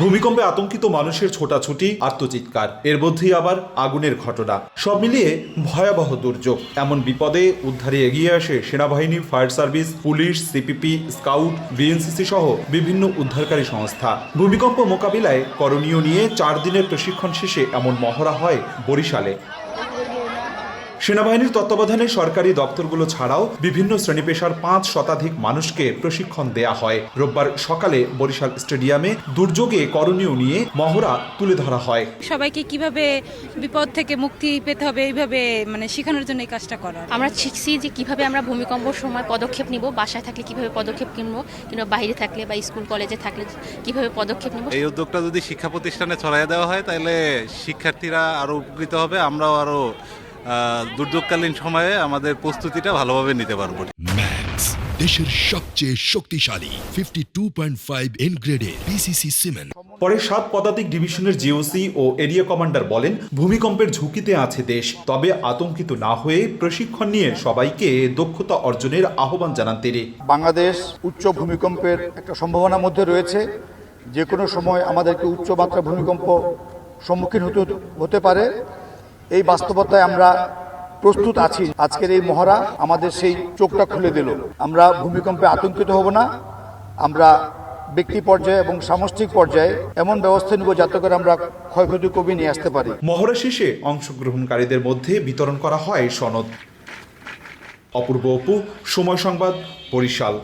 ভূমিকম্পে আতঙ্কিত মানুষের ছোটাছুটি, আত্মচিৎকার, এর মধ্যেই আবার আগুনের ঘটনা। সব মিলিয়ে ভয়াবহ দুর্যোগ। এমন বিপদে উদ্ধারে এগিয়ে আসে সেনাবাহিনী, fire service, police, CPP, scout, BNCC সহ বিভিন্ন উদ্ধারকারী সংস্থা। ভূমিকম্প মোকাবিলায় করণীয় নিয়ে চার দিনের প্রশিক্ষণ শেষে এমন মহড়া হয় বরিশালে। সেনাবাহিনীর তত্ত্বাবধানে সরকারি দপ্তরগুলো ছাড়াও বিভিন্ন শ্রেণি পেশার পাঁচ শতাধিক মানুষকে প্রশিক্ষণ দেয়া হয়। রোববার সকালে বরিশাল স্টেডিয়ামে দুর্যোগে করণীয় নিয়ে মহড়া তুলে ধরা হয়। সবাইকে কীভাবে বিপদ থেকে মুক্তি পেতে হবে এইভাবে মানে শেখানোর জন্য এই কাজটা করা আমরা শিখছি যে কীভাবে আমরা ভূমিকম্পর সময় পদক্ষেপ নিব বাসায় থাকলে কীভাবে পদক্ষেপ কিনব কিংবা বাইরে থাকলে বা স্কুল কলেজে থাকলে কীভাবে পদক্ষেপ নিব। এই উদ্যোগটা যদি শিক্ষা প্রতিষ্ঠানে ছড়াই দেওয়া হয় তাহলে শিক্ষার্থীরা আরও উপকৃত হবে আমরাও আরও আহ, দুর্যোগকালীন সময়ে আমাদের প্রস্তুতিটা ভালোভাবে নিতে পারব। দেশের সবচেয়ে শক্তিশালী fifty two point five N গ্রেডের পিসিসি সিমেন্ট পরে সাত পদাতিক ডিভিশনের জিওসি ও এরিয়া কমান্ডার বলেন ভূমিকম্পের ঝুঁকিতে আছে দেশ তবে আতঙ্কিত না হয়ে প্রশিক্ষণ নিয়ে সবাইকে দক্ষতা অর্জনের আহ্বান জানান তিনি। বাংলাদেশ উচ্চ ভূমিকম্পের একটা সম্ভাবনার মধ্যে রয়েছে। যে কোনো সময় আমাদেরকে উচ্চ মাত্রা ভূমিকম্প সম্মুখীন হতে হতে পারে। এই বাস্তবতায় আমরা প্রস্তুত আছি। আজকের এই মহড়া আমাদের সেই চোখটা খুলে দিল। আমরা ভূমিকম্পে আতঙ্কিত হব না। আমরা ব্যক্তি পর্যায়ে এবং সামষ্টিক পর্যায়ে এমন ব্যবস্থা নিব যাতে করে আমরা ক্ষয়ক্ষতি কমিয়ে নিয়ে আসতে পারি। মহড়া শেষে অংশগ্রহণকারীদের মধ্যে বিতরণ করা হয় সনদ। অপূর্ব অপু, সময় সংবাদ, বরিশাল।